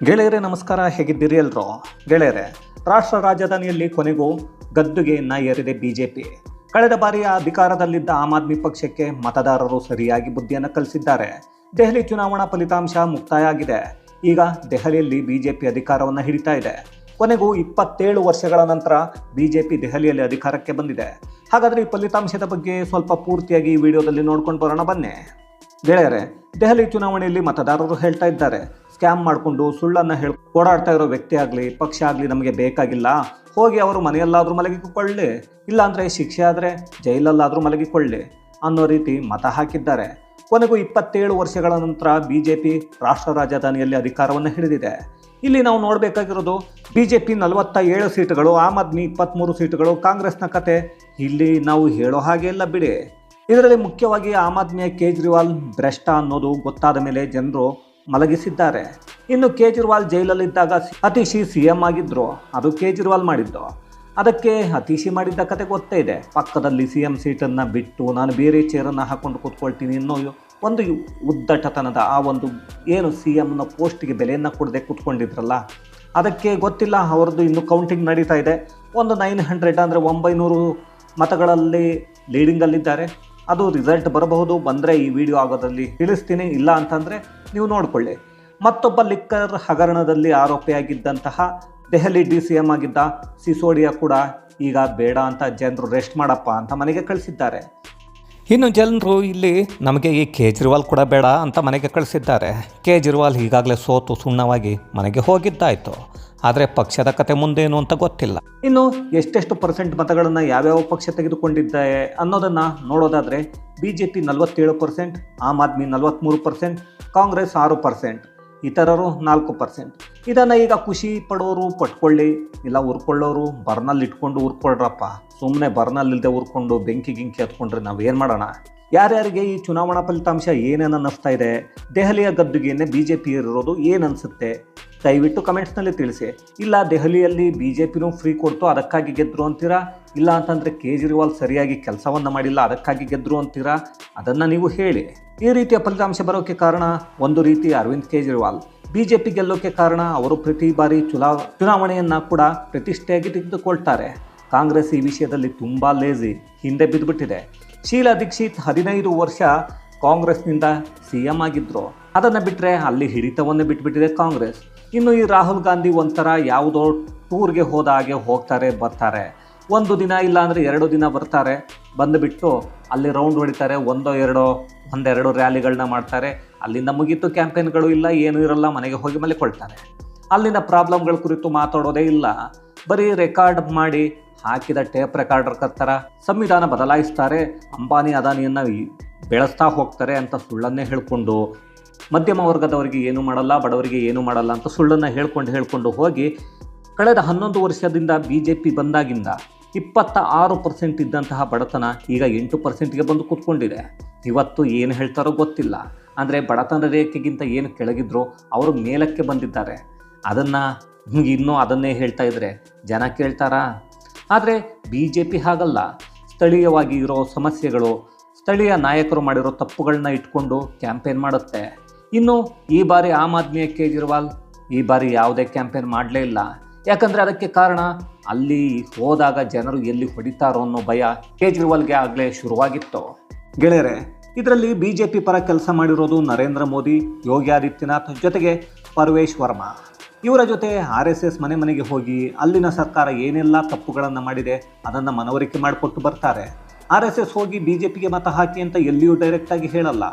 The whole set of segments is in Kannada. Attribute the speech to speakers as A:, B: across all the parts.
A: ಗೆಳೆಯರೇ, ನಮಸ್ಕಾರ. ಹೇಗಿದ್ದೀರಿ ಎಲ್ರೋ ಗೆಳೆಯರೆ, ರಾಷ್ಟ್ರ ರಾಜಧಾನಿಯಲ್ಲಿ ಕೊನೆಗೂ ಗದ್ದುಗೆಯನ್ನ ಏರಿದೆ ಬಿಜೆಪಿ. ಕಳೆದ ಬಾರಿ ಅಧಿಕಾರದಲ್ಲಿದ್ದ ಆಮ್ ಆದ್ಮಿ ಪಕ್ಷಕ್ಕೆ ಮತದಾರರು ಸರಿಯಾಗಿ ಬುದ್ಧಿಯನ್ನು ಕಲಿಸಿದ್ದಾರೆ. ದೆಹಲಿ ಚುನಾವಣಾ ಫಲಿತಾಂಶ ಮುಕ್ತಾಯ ಆಗಿದೆ ಈಗ ದೆಹಲಿಯಲ್ಲಿ ಬಿಜೆಪಿ ಅಧಿಕಾರವನ್ನು ಹಿಡಿತಾ ಇದೆ. ಕೊನೆಗೂ ಇಪ್ಪತ್ತೇಳು ವರ್ಷಗಳ ನಂತರ ಬಿಜೆಪಿ ದೆಹಲಿಯಲ್ಲಿ ಅಧಿಕಾರಕ್ಕೆ ಬಂದಿದೆ. ಹಾಗಾದರೆ ಈ ಫಲಿತಾಂಶದ ಬಗ್ಗೆ ಸ್ವಲ್ಪ ಪೂರ್ತಿಯಾಗಿ ಈ ವಿಡಿಯೋದಲ್ಲಿ ನೋಡ್ಕೊಂಡು ಬರೋಣ ಬನ್ನಿ. ಗೆಳೆಯರೆ, ದೆಹಲಿ ಚುನಾವಣೆಯಲ್ಲಿ ಮತದಾರರು ಹೇಳ್ತಾ ಇದ್ದಾರೆ. ಸ್ಕ್ಯಾಮ್ ಮಾಡಿಕೊಂಡು ಸುಳ್ಳನ್ನು ಹೇಳಿ ಓಡಾಡ್ತಾ ಇರೋ ವ್ಯಕ್ತಿ ಆಗಲಿ, ಪಕ್ಷ ಆಗಲಿ ನಮಗೆ ಬೇಕಾಗಿಲ್ಲ. ಹೋಗಿ ಅವರು ಮನೆಯಲ್ಲಾದರೂ ಮಲಗಿಕೊಳ್ಳಿ ಇಲ್ಲಾಂದರೆ ಶಿಕ್ಷೆ ಆದರೆ ಜೈಲಲ್ಲಾದರೂ ಮಲಗಿಕೊಳ್ಳಿ ಅನ್ನೋ ರೀತಿ ಮತ ಹಾಕಿದ್ದಾರೆ. ಕೊನೆಗೂ ಇಪ್ಪತ್ತೇಳು ವರ್ಷಗಳ ನಂತರ ಬಿ ಜೆ ಪಿ ರಾಷ್ಟ್ರ ರಾಜಧಾನಿಯಲ್ಲಿ ಅಧಿಕಾರವನ್ನು ಹಿಡಿದಿದೆ. ಇಲ್ಲಿ ನಾವು ನೋಡಬೇಕಾಗಿರೋದು ಬಿ ಜೆ ಪಿ ನಲವತ್ತ ಏಳು ಸೀಟುಗಳು, ಆಮ್ ಆದ್ಮಿ ಇಪ್ಪತ್ತ್ಮೂರು ಸೀಟುಗಳು, ಕಾಂಗ್ರೆಸ್ನ ಕತೆ. ಇಲ್ಲಿ ನಾವು ಹೇಳೋ ಹಾಗೆ ಇಲ್ಲ ಬಿಡಿ. ಇದರಲ್ಲಿ ಮುಖ್ಯವಾಗಿ ಆಮ್ ಆದ್ಮಿಯ ಕೇಜ್ರಿವಾಲ್ ಭ್ರಷ್ಟ ಅನ್ನೋದು ಗೊತ್ತಾದ ಮೇಲೆ ಜನರು ಮಲಗಿಸಿದ್ದಾರೆ. ಇನ್ನು ಕೇಜ್ರಿವಾಲ್ ಜೈಲಲ್ಲಿದ್ದಾಗ ಅತಿಶಿ ಸಿ ಎಂ ಆಗಿದ್ರು. ಅದು ಕೇಜ್ರಿವಾಲ್ ಮಾಡಿದ್ದು. ಅದಕ್ಕೆ ಅತಿಶಿ ಮಾಡಿದ್ದ ಕತೆ ಗೊತ್ತೇ ಇದೆ. ಪಕ್ಕದಲ್ಲಿ ಸಿ ಎಂ ಸೀಟನ್ನು ಬಿಟ್ಟು ನಾನು ಬೇರೆ ಚೇರನ್ನು ಹಾಕೊಂಡು ಕೂತ್ಕೊಳ್ತೀನಿ ಅನ್ನೋ ಒಂದು ಉದ್ದಟತನದ ಆ ಒಂದು ಏನು ಸಿ ಎಮ್ನ ಪೋಸ್ಟಿಗೆ ಬೆಲೆಯನ್ನು ಕೊಡದೆ ಕೂತ್ಕೊಂಡಿದ್ರಲ್ಲ? ಅದಕ್ಕೆ ಗೊತ್ತಿಲ್ಲ. ಅವ್ರದ್ದು ಇನ್ನು ಕೌಂಟಿಂಗ್ ನಡೀತಾ ಇದೆ. ಒಂದು ನೈನ್ ಹಂಡ್ರೆಡ್ ಅಂದರೆ ಒಂಬೈನೂರು ಮತಗಳಲ್ಲಿ ಲೀಡಿಂಗಲ್ಲಿದ್ದಾರೆ ಅದು ರಿಸಲ್ಟ್ ಬರಬಹುದು. ಬಂದರೆ ಈ ವಿಡಿಯೋ ಆಗೋದಲ್ಲಿ ತಿಳಿಸ್ತೀನಿ. ಇಲ್ಲ ಅಂತಂದರೆ ನೀವು ನೋಡಿಕೊಳ್ಳಿ. ಮತ್ತೊಬ್ಬ ಲಿಕ್ಕರ್ ಹಗರಣದಲ್ಲಿ ಆರೋಪಿಯಾಗಿದ್ದಂತಹ ದೆಹಲಿ ಡಿ ಸಿ ಎಂ ಆಗಿದ್ದ ಸಿಸೋಡಿಯಾ ಕೂಡ ಈಗ ಬೇಡ ಅಂತ ಜನರು ರೆಸ್ಟ್ ಮಾಡಪ್ಪ ಅಂತ ಮನೆಗೆ ಕಳಿಸಿದ್ದಾರೆ. ಇನ್ನು ಜನರು ಇಲ್ಲಿ ನಮಗೆ ಈ ಕೇಜ್ರಿವಾಲ್ ಕೂಡ ಬೇಡ ಅಂತ ಮನೆಗೆ ಕಳಿಸಿದ್ದಾರೆ. ಕೇಜ್ರಿವಾಲ್ ಈಗಾಗಲೇ ಸೋತು ಸುಣ್ಣವಾಗಿ ಮನೆಗೆ ಹೋಗಿದ್ದಾಯಿತು. ಆದರೆ ಪಕ್ಷದ ಕತೆ ಮುಂದೇನು ಅಂತ ಗೊತ್ತಿಲ್ಲ. ಇನ್ನು ಎಷ್ಟೆಷ್ಟು ಪರ್ಸೆಂಟ್ ಮತಗಳನ್ನು ಯಾವ್ಯಾವ ಪಕ್ಷ ತೆಗೆದುಕೊಂಡಿದ್ದಾರೆ ಅನ್ನೋದನ್ನು ನೋಡೋದಾದರೆ ಬಿ ಜೆ ಪಿ ನಲವತ್ತೇಳು ಪರ್ಸೆಂಟ್ ಆಮ್ ಆದ್ಮಿ ನಲವತ್ತ್ಮೂರು ಪರ್ಸೆಂಟ್ ಕಾಂಗ್ರೆಸ್ ಆರು ಪರ್ಸೆಂಟ್ ಇತರರು ನಾಲ್ಕು ಪರ್ಸೆಂಟ್ ಇದನ್ನು ಈಗ ಖುಷಿ ಪಡೋರು ಪಟ್ಕೊಳ್ಳಿ, ಇಲ್ಲ ಉರ್ಕೊಳ್ಳೋರು ಬರ್ನಲ್ಲಿ ಇಟ್ಕೊಂಡು ಉರ್ಕೊಳ್ರಪ್ಪ ಸುಮ್ಮನೆ ಬರ್ನಲ್ಲಿಲ್ಲದೆ ಉರ್ಕೊಂಡು ಬೆಂಕಿ ಗಿಂಕಿ ಹತ್ಕೊಂಡ್ರೆ ನಾವೇನು ಮಾಡೋಣ? ಯಾರ್ಯಾರಿಗೆ ಈ ಚುನಾವಣಾ ಫಲಿತಾಂಶ ಏನೇನು ಅನ್ನಿಸ್ತಾ ಇದೆ? ದೆಹಲಿಯ ಗದ್ದುಗೆಯನ್ನೇ ಬಿ ಜೆ ಪಿ ಇರೋದು ಏನು ಅನಿಸುತ್ತೆ? ದಯವಿಟ್ಟು ಕಮೆಂಟ್ಸ್ನಲ್ಲಿ ತಿಳಿಸಿ. ಇಲ್ಲ, ದೆಹಲಿಯಲ್ಲಿ ಬಿ ಜೆ ಪಿನೂ ಫ್ರೀ ಕೊಡ್ತು, ಅದಕ್ಕಾಗಿ ಗೆದ್ದರು ಅಂತೀರಾ? ಇಲ್ಲ ಅಂತಂದರೆ ಕೇಜ್ರಿವಾಲ್ ಸರಿಯಾಗಿ ಕೆಲಸವನ್ನು ಮಾಡಿಲ್ಲ, ಅದಕ್ಕಾಗಿ ಗೆದ್ದರು ಅಂತೀರಾ? ಅದನ್ನು ನೀವು ಹೇಳಿ. ಈ ರೀತಿಯ ಫಲಿತಾಂಶ ಬರೋಕ್ಕೆ ಕಾರಣ ಒಂದು ರೀತಿ Arvind Kejriwal. B J P ಗೆಲ್ಲೋಕ್ಕೆ ಕಾರಣ ಅವರು ಪ್ರತಿ ಬಾರಿ ಚುನಾ ಚುನಾವಣೆಯನ್ನು ಕೂಡ ಪ್ರತಿಷ್ಠೆಯಾಗಿ ತೆಗೆದುಕೊಳ್ತಾರೆ. ಕಾಂಗ್ರೆಸ್ ಈ ವಿಷಯದಲ್ಲಿ ತುಂಬ ಲೇಜಿ ಹಿಂದೆ ಬಿದ್ದುಬಿಟ್ಟಿದೆ. ಶೀಲಾ ದೀಕ್ಷಿತ್ ಹದಿನೈದು ವರ್ಷ ಕಾಂಗ್ರೆಸ್ನಿಂದ ಸಿ ಎಂ ಆಗಿದ್ದರು ಅದನ್ನು ಬಿಟ್ಟರೆ ಅಲ್ಲಿ ಹಿಡಿತವನ್ನು ಬಿಟ್ಬಿಟ್ಟಿದೆ ಕಾಂಗ್ರೆಸ್. ಇನ್ನು ಈ ರಾಹುಲ್ ಗಾಂಧಿ ಒಂಥರ ಯಾವುದೋ ಟೂರ್ಗೆ ಹೋದ ಹಾಗೆ ಹೋಗ್ತಾರೆ, ಬರ್ತಾರೆ. ಒಂದು ದಿನ ಇಲ್ಲಾಂದರೆ ಎರಡು ದಿನ ಬರ್ತಾರೆ. ಬಂದುಬಿಟ್ಟು ಅಲ್ಲಿ ರೌಂಡ್ ಹೊಡಿತಾರೆ, ಒಂದೋ ಎರಡೋ, ಒಂದೆರಡು ರ್ಯಾಲಿಗಳನ್ನ ಮಾಡ್ತಾರೆ. ಅಲ್ಲಿಂದ ಮುಗಿತು ಕ್ಯಾಂಪೇನ್ಗಳು ಇಲ್ಲ, ಏನೂ ಇರಲ್ಲ, ಮನೆಗೆ ಹೋಗಿ ಮಲಿಕೊಳ್ತಾರೆ. ಅಲ್ಲಿನ ಪ್ರಾಬ್ಲಮ್ಗಳ ಕುರಿತು ಮಾತಾಡೋದೇ ಇಲ್ಲ. ಬರೀ ರೆಕಾರ್ಡ್ ಮಾಡಿ ಹಾಕಿದ ಟೇಪ್ ರೆಕಾರ್ಡರ್ ಕತ್ತರ ಸಂವಿಧಾನ ಬದಲಾಯಿಸ್ತಾರೆ, ಅಂಬಾನಿ ಅದಾನಿಯನ್ನು ಬೆಳೆಸ್ತಾ ಹೋಗ್ತಾರೆ ಅಂತ ಸುಳ್ಳನ್ನೇ ಹೇಳಿಕೊಂಡು, ಮಧ್ಯಮ ವರ್ಗದವರಿಗೆ ಏನು ಮಾಡಲ್ಲ, ಬಡವರಿಗೆ ಏನು ಮಾಡಲ್ಲ ಅಂತ ಸುಳ್ಳನ್ನು ಹೇಳ್ಕೊಂಡು ಹೇಳ್ಕೊಂಡು ಹೋಗಿ, ಕಳೆದ ಹನ್ನೊಂದು ವರ್ಷದಿಂದ ಬಿ ಜೆ ಪಿ ಬಂದಾಗಿಂದ ಇಪ್ಪತ್ತ ಆರು ಪರ್ಸೆಂಟ್ ಇದ್ದಂತಹ ಬಡತನ ಈಗ ಎಂಟು ಪರ್ಸೆಂಟ್ಗೆ ಬಂದು ಕೂತ್ಕೊಂಡಿದೆ. ಇವತ್ತು ಏನು ಹೇಳ್ತಾರೋ ಗೊತ್ತಿಲ್ಲ. ಅಂದರೆ ಬಡತನ ರೇಖೆಗಿಂತ ಏನು ಕೆಳಗಿದ್ರು ಅವರು ಮೇಲಕ್ಕೆ ಬಂದಿದ್ದಾರೆ. ಅದನ್ನು ಇನ್ನೂ ಅದನ್ನೇ ಹೇಳ್ತಾ ಇದ್ರೆ ಜನ ಕೇಳ್ತಾರಾ? ಆದರೆ ಬಿ ಜೆ ಪಿ ಹಾಗಲ್ಲ. ಸ್ಥಳೀಯವಾಗಿ ಇರೋ ಸಮಸ್ಯೆಗಳು, ಸ್ಥಳೀಯ ನಾಯಕರು ಮಾಡಿರೋ ತಪ್ಪುಗಳನ್ನ ಇಟ್ಕೊಂಡು ಕ್ಯಾಂಪೇನ್ ಮಾಡುತ್ತೆ. ಇನ್ನು ಈ ಬಾರಿ ಆಮ್ ಆದ್ಮಿಯ ಕೇಜ್ರಿವಾಲ್ ಈ ಬಾರಿ ಯಾವುದೇ ಕ್ಯಾಂಪೇನ್ ಮಾಡಲೇ ಇಲ್ಲ. ಯಾಕಂದರೆ ಅದಕ್ಕೆ ಕಾರಣ ಅಲ್ಲಿ ಹೋದಾಗ ಜನರು ಎಲ್ಲಿ ಹೊಡಿತಾರೋ ಅನ್ನೋ ಭಯ ಕೇಜ್ರಿವಾಲ್ಗೆ ಆಗಲೇ ಶುರುವಾಗಿತ್ತು. ಗೆಳೆಯರೆ, ಇದರಲ್ಲಿ ಬಿ ಜೆ ಪಿ ಪರ ಕೆಲಸ ಮಾಡಿರೋದು ನರೇಂದ್ರ ಮೋದಿ, ಯೋಗಿ ಆದಿತ್ಯನಾಥ್ ಜೊತೆಗೆ ಪರ್ವೇಶ್ ವರ್ಮಾ. ಇವರ ಜೊತೆ ಆರ್ ಎಸ್ ಎಸ್ ಮನೆ ಮನೆಗೆ ಹೋಗಿ ಅಲ್ಲಿನ ಸರ್ಕಾರ ಏನೆಲ್ಲ ತಪ್ಪುಗಳನ್ನು ಮಾಡಿದೆ ಅದನ್ನು ಮನವರಿಕೆ ಮಾಡಿಕೊಟ್ಟು ಬರ್ತಾರೆ. ಆರ್ ಎಸ್ ಎಸ್ ಹೋಗಿ ಬಿ ಜೆ ಪಿಗೆ ಮತ ಹಾಕಿ ಅಂತ ಎಲ್ಲಿಯೂ ಡೈರೆಕ್ಟಾಗಿ ಹೇಳಲ್ಲ.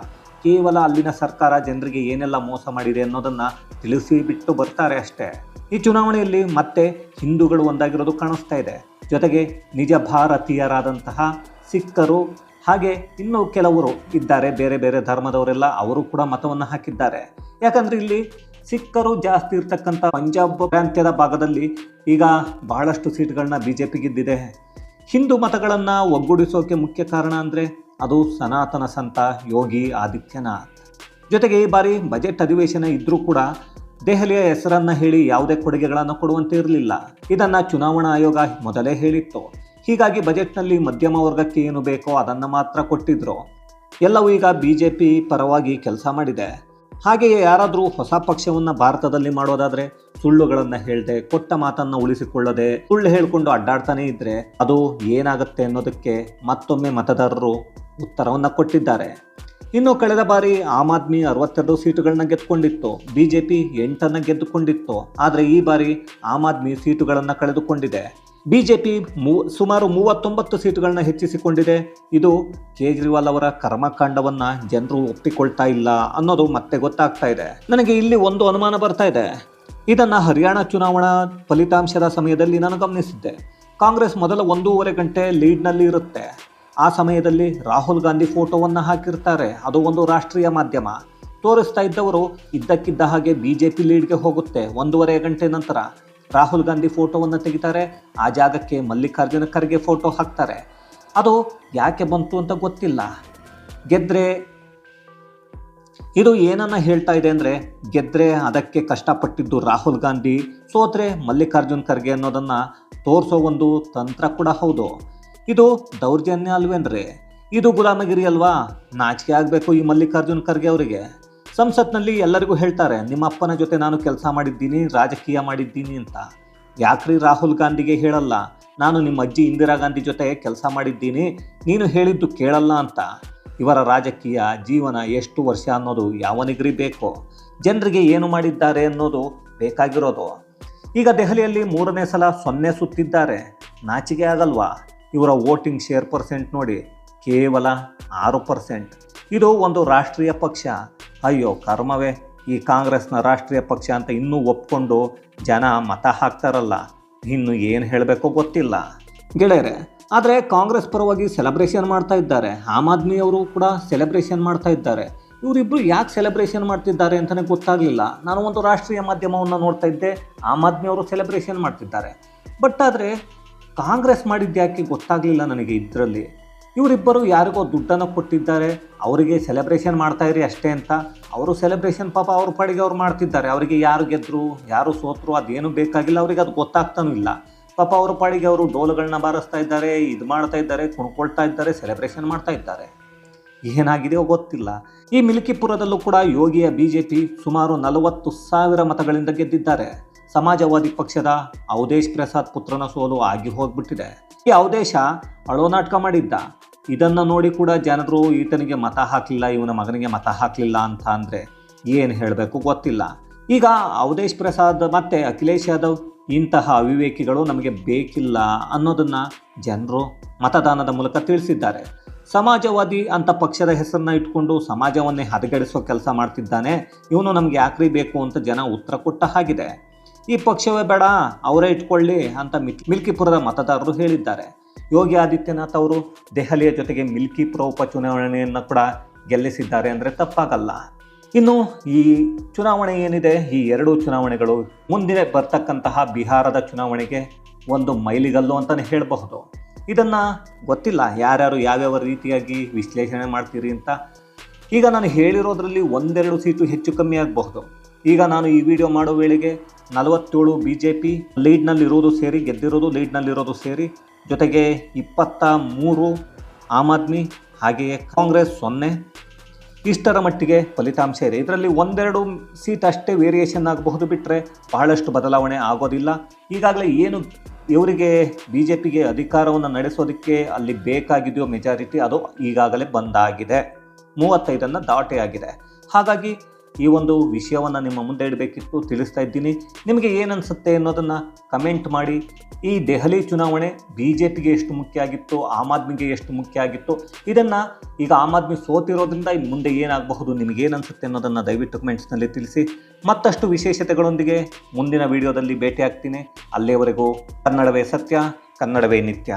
A: ಕೇವಲ ಅಲ್ಲಿನ ಸರ್ಕಾರ ಜನರಿಗೆ ಏನೆಲ್ಲ ಮೋಸ ಮಾಡಿದೆ ಅನ್ನೋದನ್ನು ತಿಳಿಸಿ ಬಿಟ್ಟು ಬರ್ತಾರೆ ಅಷ್ಟೇ. ಈ ಚುನಾವಣೆಯಲ್ಲಿ ಮತ್ತೆ ಹಿಂದೂಗಳು ಒಂದಾಗಿರೋದು ಕಾಣಿಸ್ತಾ ಇದೆ. ಜೊತೆಗೆ ನಿಜ ಭಾರತೀಯರಾದಂತಹ ಸಿಖ್ಖರು ಹಾಗೆ ಇನ್ನೂ ಕೆಲವರು ಇದ್ದಾರೆ, ಬೇರೆ ಬೇರೆ ಧರ್ಮದವರೆಲ್ಲ ಅವರು ಕೂಡ ಮತವನ್ನು ಹಾಕಿದ್ದಾರೆ. ಯಾಕಂದರೆ ಇಲ್ಲಿ ಸಿಖ್ಖರು ಜಾಸ್ತಿ ಇರ್ತಕ್ಕಂಥ ಪಂಜಾಬ್ ಪ್ರಾಂತ್ಯದ ಭಾಗದಲ್ಲಿ ಈಗ ಬಹಳಷ್ಟು ಸೀಟ್ಗಳನ್ನ ಬಿ ಜೆ ಪಿ ಗೆದ್ದಿದೆ. ಹಿಂದೂ ಮತಗಳನ್ನು ಒಗ್ಗೂಡಿಸೋಕೆ ಮುಖ್ಯ ಕಾರಣ ಅಂದರೆ ಅದು ಸನಾತನ ಸಂತ ಯೋಗಿ ಆದಿತ್ಯನಾಥ್. ಜೊತೆಗೆ ಈ ಬಾರಿ ಬಜೆಟ್ ಅಧಿವೇಶನ ಇದ್ದರೂ ಕೂಡ ದೆಹಲಿಯ ಹೆಸರನ್ನು ಹೇಳಿ ಯಾವುದೇ ಕೊಡುಗೆಗಳನ್ನು ಕೊಡುವಂತೆ ಇರಲಿಲ್ಲ. ಇದನ್ನು ಚುನಾವಣಾ ಆಯೋಗ ಮೊದಲೇ ಹೇಳಿತ್ತು. ಹೀಗಾಗಿ ಬಜೆಟ್ನಲ್ಲಿ ಮಧ್ಯಮ ವರ್ಗಕ್ಕೆ ಏನು ಬೇಕೋ ಅದನ್ನು ಮಾತ್ರ ಕೊಟ್ಟಿದ್ರು. ಎಲ್ಲವೂ ಈಗ ಬಿ ಜೆ ಪಿ ಪರವಾಗಿ ಕೆಲಸ ಮಾಡಿದೆ. ಹಾಗೆಯೇ ಯಾರಾದರೂ ಹೊಸ ಪಕ್ಷವನ್ನು ಭಾರತದಲ್ಲಿ ಮಾಡೋದಾದರೆ ಸುಳ್ಳುಗಳನ್ನು ಹೇಳದೆ, ಕೊಟ್ಟ ಮಾತನ್ನು ಉಳಿಸಿಕೊಳ್ಳದೆ, ಸುಳ್ಳು ಹೇಳಿಕೊಂಡು ಅಡ್ಡಾಡ್ತಾನೆ ಇದ್ದರೆ ಅದು ಏನಾಗುತ್ತೆ ಅನ್ನೋದಕ್ಕೆ ಮತ್ತೊಮ್ಮೆ ಮತದಾರರು ಉತ್ತರವನ್ನು ಕೊಟ್ಟಿದ್ದಾರೆ. ಇನ್ನು ಕಳೆದ ಬಾರಿ ಆಮ್ ಆದ್ಮಿ ಅರವತ್ತೆರಡು ಸೀಟುಗಳನ್ನ ಗೆದ್ದುಕೊಂಡಿತ್ತು ಬಿಜೆಪಿ ಎಂಟನ್ನು ಗೆದ್ದುಕೊಂಡಿತ್ತು. ಆದರೆ ಈ ಬಾರಿ ಆಮ್ ಆದ್ಮಿ ಸೀಟುಗಳನ್ನು ಕಳೆದುಕೊಂಡಿದೆ. ಬಿಜೆಪಿ ಮೂ, ಸುಮಾರು ಮೂವತ್ತೊಂಬತ್ತು ಸೀಟುಗಳನ್ನ ಹೆಚ್ಚಿಸಿಕೊಂಡಿದೆ. ಇದು ಕೇಜ್ರಿವಾಲ್ ಅವರ ಕರ್ಮಕಾಂಡವನ್ನ ಜನರು ಒಪ್ಪಿಕೊಳ್ತಾ ಇಲ್ಲ ಅನ್ನೋದು ಮತ್ತೆ ಗೊತ್ತಾಗ್ತಾ ಇದೆ. ನನಗೆ ಇಲ್ಲಿ ಒಂದು ಅನುಮಾನ ಬರ್ತಾ ಇದೆ. ಇದನ್ನ ಹರಿಯಾಣ ಚುನಾವಣಾ ಫಲಿತಾಂಶದ ಸಮಯದಲ್ಲಿ ನಾನು ಗಮನಿಸಿದ್ದೆ. ಕಾಂಗ್ರೆಸ್ ಮೊದಲ ಒಂದೂವರೆ ಗಂಟೆ ಲೀಡ್ನಲ್ಲಿ ಇರುತ್ತೆ. ಆ ಸಮಯದಲ್ಲಿ ರಾಹುಲ್ ಗಾಂಧಿ ಫೋಟೋವನ್ನು ಹಾಕಿರ್ತಾರೆ. ಅದು ಒಂದು ರಾಷ್ಟ್ರೀಯ ಮಾಧ್ಯಮ. ತೋರಿಸ್ತಾ ಇದ್ದವರು ಇದ್ದಕ್ಕಿದ್ದ ಹಾಗೆ ಬಿ ಜೆ ಪಿ ಲೀಡ್ಗೆ ಹೋಗುತ್ತೆ ಒಂದೂವರೆ ಗಂಟೆ ನಂತರ. ರಾಹುಲ್ ಗಾಂಧಿ ಫೋಟೋವನ್ನು ತೆಗಿತಾರೆ, ಆ ಜಾಗಕ್ಕೆ ಮಲ್ಲಿಕಾರ್ಜುನ ಖರ್ಗೆ ಫೋಟೋ ಹಾಕ್ತಾರೆ. ಅದು ಯಾಕೆ ಬಂತು ಅಂತ ಗೊತ್ತಿಲ್ಲ. ಗೆದ್ರೆ ಇದು ಏನನ್ನ ಹೇಳ್ತಾ ಇದೆ ಅಂದರೆ, ಗೆದ್ರೆ ಅದಕ್ಕೆ ಕಷ್ಟಪಟ್ಟಿದ್ದು ರಾಹುಲ್ ಗಾಂಧಿ, ಸೋತ್ರೆ ಮಲ್ಲಿಕಾರ್ಜುನ್ ಖರ್ಗೆ ಅನ್ನೋದನ್ನು ತೋರಿಸೋ ಒಂದು ತಂತ್ರ ಕೂಡ ಹೌದು. ಇದು ದೌರ್ಜನ್ಯ ಅಲ್ವೇನ್ರಿ ಇದು ಗುಲಾಮಗಿರಿ ಅಲ್ವಾ? ನಾಚಿಕೆ ಆಗಬೇಕು ಈ ಮಲ್ಲಿಕಾರ್ಜುನ್ ಖರ್ಗೆ ಅವರಿಗೆ. ಸಂಸತ್ನಲ್ಲಿ ಎಲ್ಲರಿಗೂ ಹೇಳ್ತಾರೆ, ನಿಮ್ಮ ಅಪ್ಪನ ಜೊತೆ ನಾನು ಕೆಲಸ ಮಾಡಿದ್ದೀನಿ, ರಾಜಕೀಯ ಮಾಡಿದ್ದೀನಿ ಅಂತ. ಯಾಕ್ರಿ ರಾಹುಲ್ ಗಾಂಧಿಗೆ ಹೇಳಲ್ಲ? ನಾನು ನಿಮ್ಮ ಅಜ್ಜಿ ಇಂದಿರಾ ಗಾಂಧಿ ಜೊತೆ ಕೆಲಸ ಮಾಡಿದ್ದೀನಿ, ನೀನು ಹೇಳಿದ್ದು ಕೇಳಲ್ಲ ಅಂತ. ಇವರ ರಾಜಕೀಯ ಜೀವನ ಎಷ್ಟು ವರ್ಷ ಅನ್ನೋದು ಯಾವನಿಗ್ರಿ ಬೇಕು? ಜನರಿಗೆ ಏನು ಮಾಡಿದ್ದಾರೆ ಅನ್ನೋದು ಬೇಕಾಗಿರೋದು. ಈಗ ದೆಹಲಿಯಲ್ಲಿ ಮೂರನೇ ಸಲ ಸೊನ್ನೆ ಸುತ್ತಿದ್ದಾರೆ. ನಾಚಿಕೆ ಆಗಲ್ವಾ? ಇವರ ವೋಟಿಂಗ್ ಶೇರ್ ಪರ್ಸೆಂಟ್ ನೋಡಿ, ಕೇವಲ ಆರು ಪರ್ಸೆಂಟ್. ಇದು ಒಂದು ರಾಷ್ಟ್ರೀಯ ಪಕ್ಷ. ಅಯ್ಯೋ, ಕರ್ಮವೇ. ಈ ಕಾಂಗ್ರೆಸ್ನ ರಾಷ್ಟ್ರೀಯ ಪಕ್ಷ ಅಂತ ಇನ್ನೂ ಒಪ್ಕೊಂಡು ಜನ ಮತ ಹಾಕ್ತಾರಲ್ಲ. ಇನ್ನು ಏನು ಹೇಳಬೇಕೋ ಗೊತ್ತಿಲ್ಲ. ಗೆಳೆಯರೆ, ಆದರೆ ಕಾಂಗ್ರೆಸ್ ಪರವಾಗಿ ಸೆಲೆಬ್ರೇಷನ್ ಮಾಡ್ತಾ ಇದ್ದಾರೆ. ಆಮ್ ಆದ್ಮಿಯವರು ಕೂಡ ಸೆಲೆಬ್ರೇಷನ್ ಮಾಡ್ತಾ ಇದ್ದಾರೆ. ಇವರಿಬ್ಬರು ಯಾಕೆ ಸೆಲೆಬ್ರೇಷನ್ ಮಾಡ್ತಿದ್ದಾರೆ ಅಂತಲೇ ಗೊತ್ತಾಗಲಿಲ್ಲ. ನಾನು ಒಂದು ರಾಷ್ಟ್ರೀಯ ಮಾಧ್ಯಮವನ್ನು ನೋಡ್ತಾ ಇದ್ದೆ. ಆಮ್ ಆದ್ಮಿಯವರು ಸೆಲೆಬ್ರೇಷನ್ ಮಾಡ್ತಿದ್ದಾರೆ. ಬಟ್ ಆದರೆ ಕಾಂಗ್ರೆಸ್ ಮಾಡಿದ್ದು ಯಾಕೆ ಗೊತ್ತಾಗಲಿಲ್ಲ ನನಗೆ ಇದರಲ್ಲಿ. ಇವರಿಬ್ಬರು ಯಾರಿಗೋ ದುಡ್ಡನ್ನು ಕೊಟ್ಟಿದ್ದಾರೆ, ಅವರಿಗೆ ಸೆಲೆಬ್ರೇಷನ್ ಮಾಡ್ತಾ ಇರಿ ಅಷ್ಟೇ ಅಂತ. ಅವರು ಸೆಲೆಬ್ರೇಷನ್ ಪಾಪ ಅವ್ರ ಪಾಡಿಗೆ ಅವ್ರು ಮಾಡ್ತಿದ್ದಾರೆ. ಅವರಿಗೆ ಯಾರು ಗೆದ್ದರು ಯಾರು ಸೋತರು, ಅದೇನು ಬೇಕಾಗಿಲ್ಲ, ಅವರಿಗೆ ಅದು ಗೊತ್ತಾಗ್ತಾನೂ ಇಲ್ಲ. ಪಾಪ ಅವ್ರ ಪಾಡಿಗೆ ಅವರು ಡೋಲುಗಳನ್ನ ಬಾರಿಸ್ತಾ ಇದ್ದಾರೆ, ಇದು ಮಾಡ್ತಾ ಇದ್ದಾರೆ, ಕುಣ್ಕೊಳ್ತಾ ಇದ್ದಾರೆ ಸೆಲೆಬ್ರೇಷನ್ ಮಾಡ್ತಾ ಇದ್ದಾರೆ. ಏನಾಗಿದೆಯೋ ಗೊತ್ತಿಲ್ಲ. ಈ ಮಿಲ್ಕಿಪುರದಲ್ಲೂ ಕೂಡ ಯೋಗಿಯ ಬಿಜೆಪಿ ಸುಮಾರು ನಲವತ್ತು ಸಾವಿರ ಮತಗಳಿಂದ ಗೆದ್ದಿದ್ದಾರೆ. ಸಮಾಜವಾದಿ ಪಕ್ಷದ ಅವಧೇಶ್ ಪ್ರಸಾದ್ ಪುತ್ರನ ಸೋಲು ಆಗಿ ಹೋಗ್ಬಿಟ್ಟಿದೆ. ಈ ಅವದೇಶ ಅಳೋ ನಾಟಕ ಮಾಡಿದ್ದ. ಇದನ್ನು ನೋಡಿ ಕೂಡ ಜನರು ಈತನಿಗೆ ಮತ ಹಾಕಲಿಲ್ಲ, ಇವನ ಮಗನಿಗೆ ಮತ ಹಾಕಲಿಲ್ಲ ಅಂತ ಅಂದರೆ ಏನು ಹೇಳಬೇಕು ಗೊತ್ತಿಲ್ಲ. ಈಗ ಅವಧೇಶ್ ಪ್ರಸಾದ್ ಮತ್ತು ಅಖಿಲೇಶ್ ಯಾದವ್ ಇಂತಹ ಅವಿವೇಕಿಗಳು ನಮಗೆ ಬೇಕಿಲ್ಲ ಅನ್ನೋದನ್ನ ಜನರು ಮತದಾನದ ಮೂಲಕ ತಿಳಿಸಿದ್ದಾರೆ. ಸಮಾಜವಾದಿ ಅಂತ ಪಕ್ಷದ ಹೆಸರನ್ನ ಇಟ್ಕೊಂಡು ಸಮಾಜವನ್ನೇ ಹದಗೆಡಿಸೋ ಕೆಲಸ ಮಾಡ್ತಿದ್ದಾನೆ, ಇವನು ನಮ್ಗೆ ಯಾಕ್ರಿ ಬೇಕು ಅಂತ ಜನ ಉತ್ತರ ಕೊಟ್ಟ ಹಾಗಿದೆ. ಈ ಪಕ್ಷವೇ ಬೇಡ, ಅವರೇ ಇಟ್ಕೊಳ್ಳಿ ಅಂತ ಮಿಲ್- ಮಿಲ್ಕಿಪುರದ ಮತದಾರರು ಹೇಳಿದ್ದಾರೆ. ಯೋಗಿ ಆದಿತ್ಯನಾಥ್ ಅವರು ದೆಹಲಿಯ ಜೊತೆಗೆ ಮಿಲ್ಕಿಪುರ ಉಪಚುನಾವಣೆಯನ್ನು ಕೂಡ ಗೆಲ್ಲಿಸಿದ್ದಾರೆ ಅಂದರೆ ತಪ್ಪಾಗಲ್ಲ. ಇನ್ನು ಈ ಚುನಾವಣೆ ಏನಿದೆ, ಈ ಎರಡೂ ಚುನಾವಣೆಗಳು ಮುಂದಿನ ಬರ್ತಕ್ಕಂತಹ ಬಿಹಾರದ ಚುನಾವಣೆಗೆ ಒಂದು ಮೈಲಿಗಲ್ಲು ಅಂತಲೇ ಹೇಳಬಹುದು. ಇದನ್ನು ಗೊತ್ತಿಲ್ಲ, ಯಾರ್ಯಾರು ಯಾವ್ಯಾವ ರೀತಿಯಾಗಿ ವಿಶ್ಲೇಷಣೆ ಮಾಡ್ತೀರಿ ಅಂತ. ಈಗ ನಾನು ಹೇಳಿರೋದ್ರಲ್ಲಿ ಒಂದೆರಡು ಸೀಟು ಹೆಚ್ಚು ಕಮ್ಮಿ ಆಗಬಹುದು. ಈಗ ನಾನು ಈ ವಿಡಿಯೋ ಮಾಡೋ ವೇಳೆಗೆ ನಲವತ್ತೇಳು ಬಿ ಜೆ ಪಿ ಲೀಡ್ನಲ್ಲಿರೋದು ಸೇರಿ, ಗೆದ್ದಿರೋದು ಲೀಡ್ನಲ್ಲಿರೋದು ಸೇರಿ ಜೊತೆಗೆ ಇಪ್ಪತ್ತ ಮೂರು ಆಮ್ ಆದ್ಮಿ, ಹಾಗೆಯೇ ಕಾಂಗ್ರೆಸ್ ಸೊನ್ನೆ. ಇಷ್ಟರ ಮಟ್ಟಿಗೆ ಫಲಿತಾಂಶ ಇದೆ. ಇದರಲ್ಲಿ ಒಂದೆರಡು ಸೀಟ್ ಅಷ್ಟೇ ವೇರಿಯೇಷನ್ ಆಗಬಹುದು ಬಿಟ್ಟರೆ ಬಹಳಷ್ಟು ಬದಲಾವಣೆ ಆಗೋದಿಲ್ಲ. ಈಗಾಗಲೇ ಏನು ಇವರಿಗೆ ಬಿ ಜೆ ಪಿಗೆ ಅಧಿಕಾರವನ್ನು ನಡೆಸೋದಕ್ಕೆ ಅಲ್ಲಿ ಬೇಕಾಗಿದೆಯೋ ಮೆಜಾರಿಟಿ ಅದು ಈಗಾಗಲೇ ಬಂದಾಗಿದೆ. ಮೂವತ್ತೈದನ್ನು ದಾಟೆಯಾಗಿದೆ ಹಾಗಾಗಿ ಈ ಒಂದು ವಿಷಯವನ್ನು ನಿಮ್ಮ ಮುಂದೆ ಇಡಬೇಕಿತ್ತು, ತಿಳಿಸ್ತಾ ಇದ್ದೀನಿ. ನಿಮಗೆ ಏನನ್ಸುತ್ತೆ ಅನ್ನೋದನ್ನು ಕಮೆಂಟ್ ಮಾಡಿ. ಈ ದೆಹಲಿ ಚುನಾವಣೆ ಬಿ ಜೆ ಪಿಗೆ ಎಷ್ಟು ಮುಖ್ಯ ಆಗಿತ್ತು, ಆಮ್ ಆದ್ಮಿಗೆ ಎಷ್ಟು ಮುಖ್ಯ ಆಗಿತ್ತು, ಇದನ್ನು ಈಗ ಆಮ್ ಆದ್ಮಿ ಸೋತಿರೋದ್ರಿಂದ ಇನ್ನು ಮುಂದೆ ಏನಾಗಬಹುದು ನಿಮಗೇನನ್ಸುತ್ತೆ ಅನ್ನೋದನ್ನು ದಯವಿಟ್ಟು ಕಮೆಂಟ್ಸ್ನಲ್ಲಿ ತಿಳಿಸಿ. ಮತ್ತಷ್ಟು ವಿಶೇಷತೆಗಳೊಂದಿಗೆ ಮುಂದಿನ ವಿಡಿಯೋದಲ್ಲಿ ಭೇಟಿ ಆಗ್ತೀನಿ ಅಲ್ಲಿಯವರೆಗೂ ಕನ್ನಡವೇ ಸತ್ಯ, ಕನ್ನಡವೇ ನಿತ್ಯ.